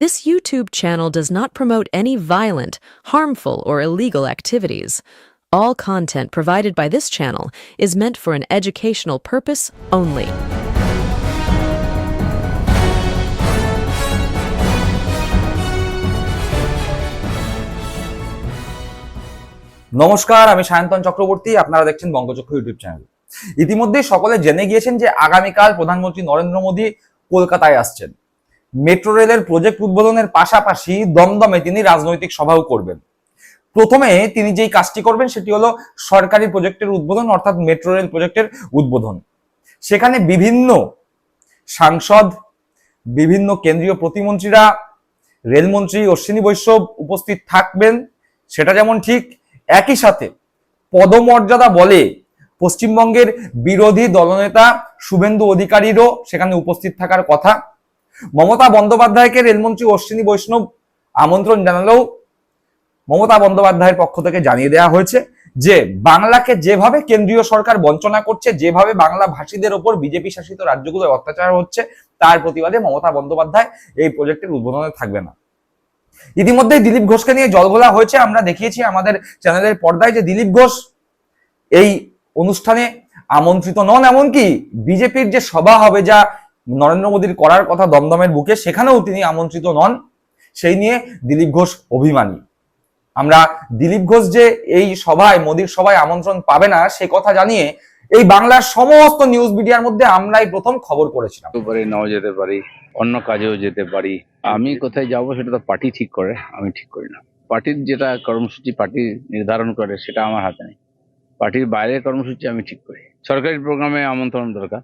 This YouTube channel does not promote any violent, harmful, or illegal activities. All content provided by this channel is meant for an educational purpose only. নমস্কার আমি সায়ন্তন চক্রবর্তী আপনারা দেখছেন বঙ্গচক্র YouTube channel ইতিমধ্যেই সকলে জেনে গিয়েছেন যে আগামীকাল প্রধানমন্ত্রী নরেন্দ্র মোদী কলকাতায় আসছেন মেট্রো রেলের প্রজেক্ট উদ্বোধনের পাশাপাশি দমদমে তিনি রাজনৈতিক সভাও করবেন। প্রথমে তিনি যেই কাজটি করবেন সেটি হলো সরকারি প্রজেক্টের উদ্বোধন, অর্থাৎ মেট্রো রেল প্রজেক্টের উদ্বোধন। সেখানে বিভিন্ন সাংসদ, বিভিন্ন কেন্দ্রীয় প্রতিমন্ত্রীরা, রেলমন্ত্রী অশ্বিনী বৈষ্ণব উপস্থিত থাকবেন। সেটা যেমন ঠিক, একই সাথে পদমর্যাদা বলে পশ্চিমবঙ্গের বিরোধী দলনেতা শুভেন্দু অধিকারীরও সেখানে উপস্থিত থাকার কথা। মমতা বন্দ্যোপাধ্যায়কে রেলমন্ত্রী অশ্বিনী বৈষ্ণব আমন্ত্রণ জানালেও মমতা বন্দ্যোপাধ্যায়ের পক্ষ থেকে জানিয়ে দেওয়া হয়েছে যে, বাংলাকে যেভাবে কেন্দ্রীয় সরকার বঞ্চনা করছে, যেভাবে বাংলা ভাষীদের ওপর বিজেপি শাসিত রাজ্যগুলোয় অত্যাচার হচ্ছে, তার প্রতিবাদে মমতা বন্দ্যোপাধ্যায় এই প্রজেক্টের উদ্বোধনে থাকবে না। ইতিমধ্যেই দিলীপ ঘোষকে নিয়ে জলঘোলা হয়েছে। আমরা দেখিয়েছি আমাদের চ্যানেলের পর্দায় যে দিলীপ ঘোষ এই অনুষ্ঠানে আমন্ত্রিত নন, এমনকি বিজেপির যে সভা হবে যা নরেন্দ্র মোদীর করার কথা দমদমের বুকে, সেখানেও তিনি আমন্ত্রিত নন। সেই নিয়ে দিলীপ ঘোষ অভিমানী। আমরা দিলীপ ঘোষ যে এই সভায়, মোদীর সভায় আমন্ত্রণ পাবে না, সে কথা জানিয়ে এই বাংলার সমস্ত নিউজ মিডিয়ার মধ্যে আমরাই প্রথম খবর করেছিলাম। পারি নাও যেতে পারি, অন্য কাজেও যেতে পারি। আমি কোথায় যাব সেটা তো পার্টি ঠিক করে, আমি ঠিক করি না। পার্টির যেটা কর্মসূচি, পার্টি নির্ধারণ করে, সেটা আমার হাতে নেই। পার্টির বাইরের কর্মসূচি আমি ঠিক করি। সরকারি প্রোগ্রামে আমন্ত্রণ দরকার।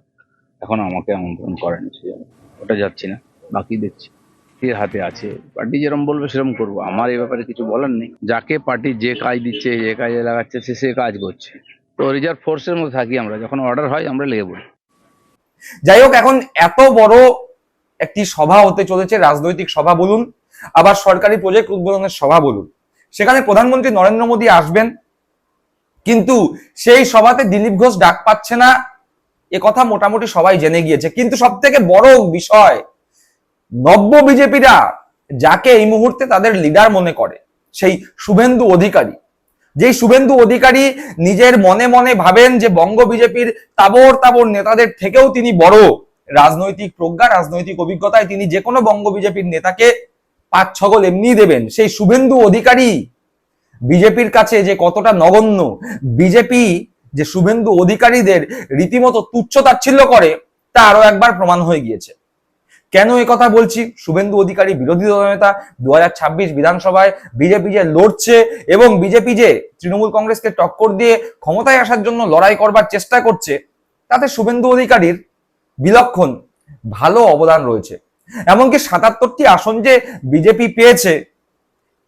এখন আমাকে আমন্ত্রণ করেনি জন্য ওটা যাচ্ছি না, বাকি দেখছি। পার্টির হাতে আছে? পার্টি যেরকম বলবে সেরকম করব। আমার এই ব্যাপারে কিছু বলার নেই। যাকে পার্টি যে কাজ দিচ্ছে, যে কাজে লাগাচ্ছে, সে সে কাজ করছে। তো রিজার্ভ ফোর্সের মধ্যে থাকি আমরা। যখন অর্ডার হয়, আমরা লেগে পড়ি। যাই হোক, এখন এত বড় একটি সভা হতে চলেছে, রাজনৈতিক সভা বলুন, আবার সরকারি প্রজেক্ট উদ্বোধনের সভা বলুন। সেখানে প্রধানমন্ত্রী নরেন্দ্র মোদী আসবেন, কিন্তু সেই সভাতে দিলীপ ঘোষ ডাক পাচ্ছে না এ কথা মোটামুটি সবাই জেনে গিয়েছে। কিন্তু সব থেকে বড় বিষয় নব্য বিজেপিরা যাকে এই মুহূর্তে তাদের লিডার মনে করে, সেই শুভেন্দু অধিকারী। যেই শুভেন্দু অধিকারী নিজের মনে মনে ভাবেন যে বঙ্গ বিজেপির তাবর তাবর নেতাদের থেকেও তিনি বড়। রাজনৈতিক প্রজ্ঞা, রাজনৈতিক অভিজ্ঞতায় তিনি যে কোনো বঙ্গ বিজেপির নেতাকে পাঁচ ছগল এমনি দেবেন। সেই শুভেন্দু অধিকারী বিজেপির কাছে যে কতটা নগণ্য, বিজেপি যে শুভেন্দু অধিকারীদের রীতিমতো তুচ্ছ তাচ্ছিল্য করে, তা আরও একবার প্রমাণ হয়ে গিয়েছে। কেন এ কথা বলছি? শুভেন্দু অধিকারী বিরোধী দলনেতা দুহাজার ছাব্বিশ বিধানসভায় বিজেপি যে লড়ছে এবং বিজেপি যে তৃণমূল কংগ্রেসকে টক্কর দিয়ে ক্ষমতায় আসার জন্য লড়াই করবার চেষ্টা করছে, তাতে শুভেন্দু অধিকারীর বিলক্ষণ ভালো অবদান রয়েছে। এমনকি সাতাত্তরটি আসন যে বিজেপি পেয়েছে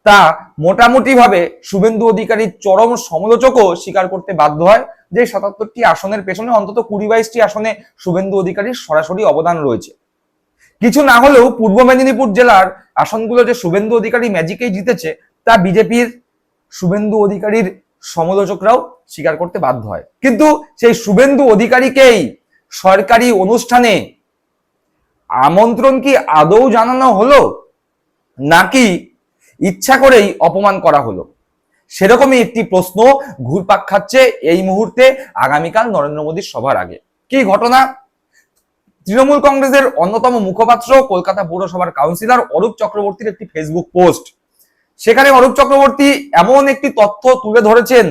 তা মোটামুটি ভাবে শুভেন্দু অধিকারীর চরম সমালোচকও স্বীকার করতে বাধ্য হয় যে সাতাত্তরটি আসনের পেছনে অন্তত কুড়ি বাইশটি আসনে শুভেন্দু অধিকারীর সরাসরি অবদান রয়েছে। কিছু না হলেও পূর্ব মেদিনীপুর জেলার আসনগুলো যে শুভেন্দু অধিকারী ম্যাজিকেই জিতেছে, তা বিজেপির শুভেন্দু অধিকারীর সমালোচকরাও স্বীকার করতে বাধ্য হয়। কিন্তু সেই শুভেন্দু অধিকারীকেই সরকারি অনুষ্ঠানে আমন্ত্রণ কি আদৌ জানানো হলো? নাকি ইচ্ছা করেই অপমান করা হলো। সেরকমই একটি প্রশ্ন ঘুরপাক খাচ্ছে এই মুহূর্তে আগামীকাল নরেন্দ্র মোদীর সভার আগে। কি ঘটনা? তৃণমূল কংগ্রেসের অন্যতম মুখপাত্র, কলকাতা পৌরসভার কাউন্সিলর অরূপ চক্রবর্তীর একটি ফেসবুক পোস্ট। সেখানে অরূপ চক্রবর্তী এমন একটি তথ্য তুলে ধরেছেন,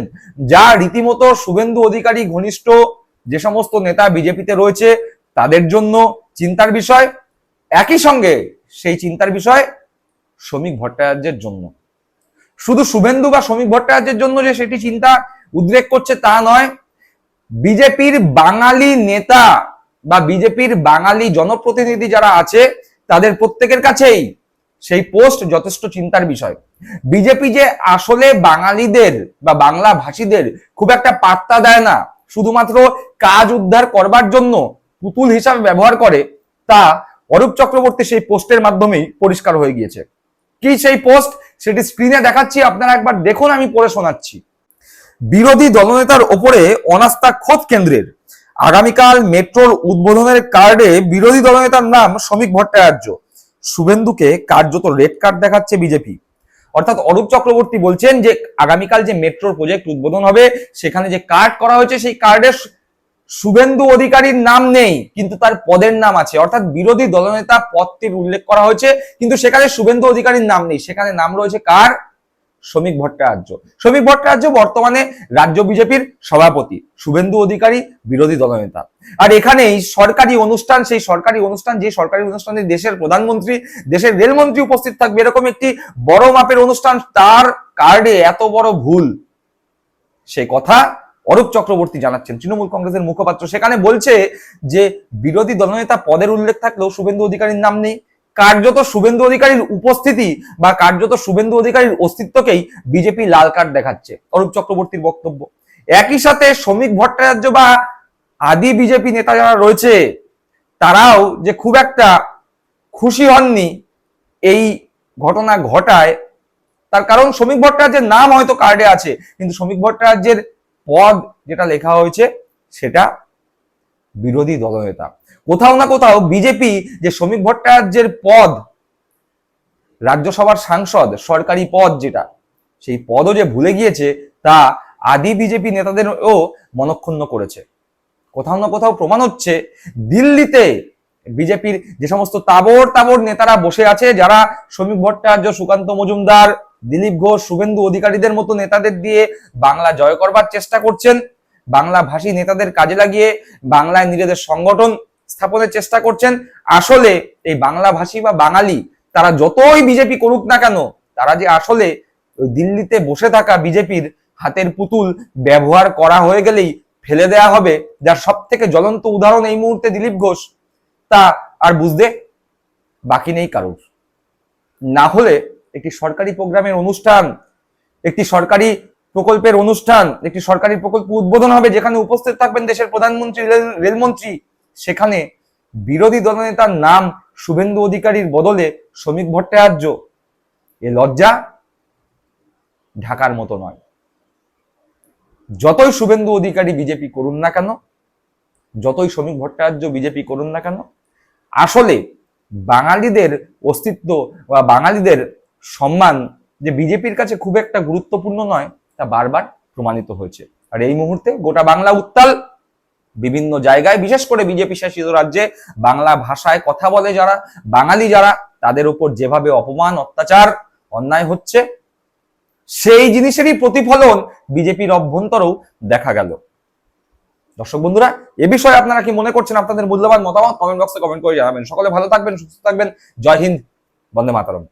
যা রীতিমতো শুভেন্দু অধিকারী ঘনিষ্ঠ যে সমস্ত নেতা বিজেপিতে রয়েছে, তাদের জন্য চিন্তার বিষয়। একই সঙ্গে সেই চিন্তার বিষয় শ্রমিক ভট্টাচার্যের জন্য। শুধু শুভেন্দু বা শ্রমিক ভট্টাচার্যের জন্য যে সেটি চিন্তা উদ্রেক করছে তা নয়, বিজেপির বাঙালি নেতা বা বিজেপির বাঙালি জনপ্রতিনিধি যারা আছে, তাদের প্রত্যেকের কাছেই সেই পোস্ট যথেষ্ট চিন্তার বিষয়। বিজেপি যে আসলে বাঙালিদের বা বাংলা ভাষীদের খুব একটা পাত্তা দেয় না, শুধুমাত্র কাজ উদ্ধার করবার জন্য পুতুল হিসাবে ব্যবহার করে, তা অরূপ চক্রবর্তী সেই পোস্টের মাধ্যমেই পরিষ্কার হয়ে গিয়েছে। কি সেই পোস্ট? সেটি স্ক্রিনে দেখাচ্ছি, আপনারা একবার দেখুন, আমি পড়ে শোনাচ্ছি। বিরোধী দলনেতার ওপরে অনাস্থা খোদ কেন্দ্রের। আগামীকাল মেট্রোর উদ্বোধনের কার্ডে বিরোধী দলনেতার নাম শ্রমিক ভট্টাচার্য। শুভেন্দুকে কার্যত রেড কার্ড দেখাচ্ছে বিজেপি। অর্থাৎ অরূপ চক্রবর্তী বলছেন যে, আগামীকাল যে মেট্রোর প্রজেক্ট উদ্বোধন হবে, সেখানে যে কার্ড করা হয়েছে, সেই কার্ডের শুভেন্দু অধিকারীর নাম নেই, কিন্তু তার পদের নাম আছে। অর্থাৎ বিরোধী দলনেতা পদটির উল্লেখ করা হয়েছে, কিন্তু সেখানে শুভেন্দু অধিকারীর নাম নেই। সেখানে নাম রয়েছে কার? শ্রমিক ভট্টাচার্য। শ্রমিক ভট্টাচার্য বর্তমানে রাজ্য বিজেপির সভাপতি, শুভেন্দু অধিকারী বিরোধী দলনেতা। আর এখানেই সরকারি অনুষ্ঠান, সেই সরকারি অনুষ্ঠান, যে সরকারি অনুষ্ঠানে দেশের প্রধানমন্ত্রী, দেশের রেলমন্ত্রী উপস্থিত থাকবে, এরকম একটি বড় মাপের অনুষ্ঠান, তার কার্ডে এত বড় ভুল। সে কথা অরূপ চক্রবর্তী জানাচ্ছেন, তৃণমূল কংগ্রেসের মুখপাত্র। সেখানে বলছে যে বিরোধী দলনেতা পদের উল্লেখ থাকলেও শুভেন্দু অধিকারীর নাম নেই। কার্যত শুভেন্দু অধিকারীর উপস্থিতি বা কার্যত শুভেন্দু অধিকারীর অস্তিত্বকেই বিজেপি লাল কার্ড দেখাচ্ছে। অরূপ চক্রবর্তীর বক্তব্য। একই সাথে শ্রমিক ভট্টাচার্য বা আদি বিজেপি নেতা যারা রয়েছে, তারাও যে খুব একটা খুশি হননি, এই ঘটনা ঘটায়, তার কারণ শ্রমিক ভট্টাচার্যের নাম হয়তো কার্ডে আছে, কিন্তু শ্রমিক ভট্টাচার্যের পদ যেটা লেখা হয়েছে, সেটা বিরোধী দলনেতা। কোথাও না কোথাও বিজেপি যে শ্রমিক ভট্টাচার্যের পদ, রাজ্যসভার সাংসদ, সরকারি পদ যেটা, সেই পদও যে ভুলে গিয়েছে, তা আদি বিজেপি নেতাদেরও মনক্ষুণ্ণ করেছে। কোথাও না কোথাও প্রমাণ হচ্ছে, দিল্লিতে বিজেপির যে সমস্ত তাবর তাবর নেতারা বসে আছে, যারা শ্রমিক ভট্টাচার্য সুকান্ত মজুমদার দিলীপ ঘোষ, শুভেন্দু অধিকারীদের মতো নেতাদের দিয়ে বাংলা জয় করবার চেষ্টা করছেন। বাংলা ভাষী নেতাদের কাজে লাগিয়ে বাংলায় নিজেদের সংগঠন স্থাপনের চেষ্টা করছেন। আসলে এই বাংলা ভাষী বা বাঙালি, তারা যতই বিজেপি করুক না কেন, তারা যে আসলে দিল্লিতে বসে থাকা বিজেপির হাতের পুতুল ব্যবহার করা হয়ে গেলেই ফেলে দেয়া হবে, যার সব থেকে জ্বলন্ত উদাহরণ এই মুহূর্তে দিলীপ ঘোষ। তা আর বুঝতে বাকি নেই কারোর। না হলে একটি সরকারি প্রোগ্রামের অনুষ্ঠান, একটি সরকারি প্রকল্পের অনুষ্ঠান, একটি সরকারি প্রকল্প উদ্বোধন হবে যেখানে উপস্থিত থাকবেন দেশের প্রধানমন্ত্রী, রেল- রেলমন্ত্রী। সেখানে বিরোধী দলনেতার নাম শুভেন্দু অধিকারীর বদলে শ্রমিক ভট্টাচার্য। এ লজ্জা ঢাকার মতো নয়। যতই শুভেন্দু অধিকারী বিজেপি করুন না কেন, যতই শ্রমিক ভট্টাচার্য বিজেপি করুন না কেন, আসলে বাঙালিদের অস্তিত্ব বা বাঙালিদের সম্মান যে বিজেপির কাছে খুব একটা গুরুত্বপূর্ণ নয়, তা বারবার প্রমাণিত হয়েছে। আর এই মুহূর্তে গোটা বাংলা উত্তাল বিভিন্ন জায়গায়, বিশেষ করে বিজেপি শাসিত রাজ্যে, বাংলা ভাষায় কথা বলে যারা, বাঙালি যারা, তাদের উপর যেভাবে অপমান, অত্যাচার, অন্যায় হচ্ছে, সেই জিনিসেরই প্রতিফলন বিজেপির অভ্যন্তরেও দেখা গেল। দর্শক বন্ধুরা, এ বিষয়ে আপনারা কি মনে করছেন? আপনাদের মূল্যবান মতামত কমেন্ট বক্সে কমেন্ট করে জানাবেন। সকলে ভালো থাকবেন, সুস্থ থাকবেন। জয় হিন্দ, বন্দে মাতারম।